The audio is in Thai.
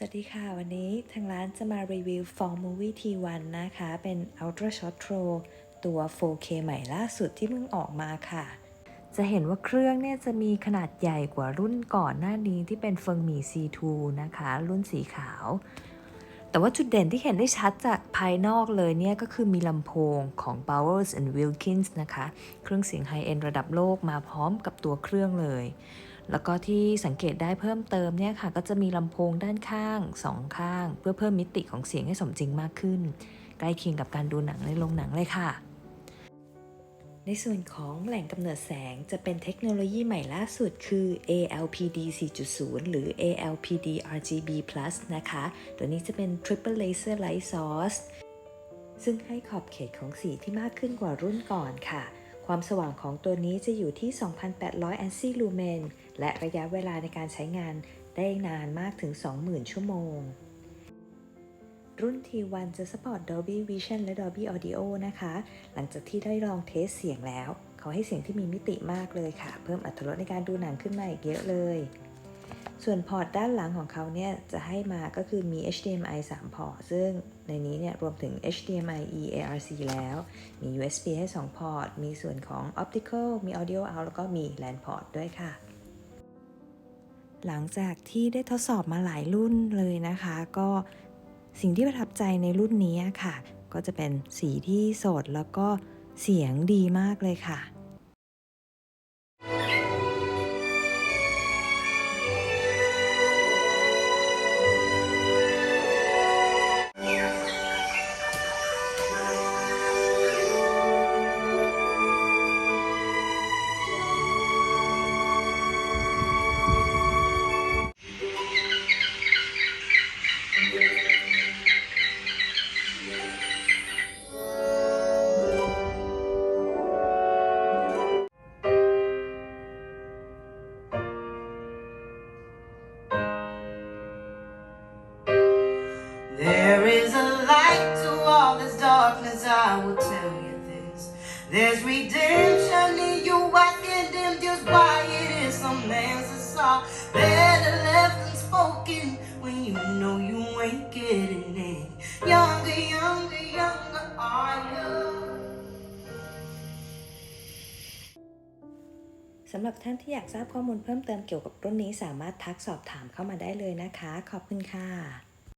สวัสดีค่ะ วันนี้ทางร้านจะมารีวิว Fong Movie T1 นนะคะ เป็น Ultra Short Throw ตัว 4K ใหม่ล่าสุดที่เพิ่งออกมาค่ะ จะเห็นว่าเครื่องเนี่ยจะมีขนาดใหญ่กว่ารุ่นก่อนหน้านี้ที่เป็นเฟิงหมี่ C2 นะคะ รุ่นสีขาว แต่ว่าจุดเด่นที่เห็นได้ชัดจากภายนอกเลยเนี่ย ก็คือมีลำโพงของ Bowers and Wilkins นะคะ เครื่องเสียงไฮเอ็นระดับโลกมาพร้อมกับตัวเครื่องเลย แล้วก็ที่สังเกตได้เพิ่มเติมเนี่ยค่ะ ก็จะมีลำโพงด้านข้างสองข้าง เพื่อเพิ่มมิติของเสียงให้สมจริงมากขึ้น ใกล้เคียงกับการดูหนังในโรงหนังเลยค่ะ ในส่วนของแหล่งกำเนิดแสงจะเป็นเทคโนโลยีใหม่ล่าสุดคือ ALPD 4.0 หรือ ALPD RGB Plus นะคะ ตัวนี้จะเป็น Triple Laser Light Source ซึ่งให้ขอบเขตของสีที่มากขึ้นกว่ารุ่นก่อนค่ะ ความสว่างของตัวนี้จะอยู่ที่ 2,800 ANSI Lumen และระยะเวลาในการใช้งานได้นานมากถึง 20,000 ชั่วโมง รุ่น T1 จะ support Dolby Vision และ Dolby Audio นะคะ หลังจากที่ได้ลองเทสเสียงแล้ว เขาให้เสียงที่มีมิติมากเลยค่ะ เพิ่มอรรถรสในการดูหนังขึ้นมาอีกเยอะเลย ส่วนพอร์ตด้านหลังของเขาเนี่ยจะให้มาก็คือมี HDMI 3 พอร์ต ซึ่งในนี้เนี่ยรวมถึง HDMI eARC แล้ว มี USB ให้ 2 พอร์ต มีส่วนของ Optical มี Audio Out แล้วก็มี LAN port ด้วยค่ะ หลังจากที่ได้ทดสอบมาหลายรุ่นเลยนะคะ ก็สิ่งที่ประทับใจในรุ่นนี้ค่ะ ก็จะเป็นสีที่สดแล้วก็เสียงดีมากเลยค่ะ There is a light to all this darkness, I will tell you this. There's redemption in you, I condemned just by it is some answers are better left unspoken when you know you ain't getting it. Younger, younger, younger are you? สำหรับท่านที่อยากทราบข้อมูลเพิ่มเติมเกี่ยวกับรุ่นนี้สามารถทักสอบถามเข้ามาได้เลยนะคะ ขอบคุณค่ะ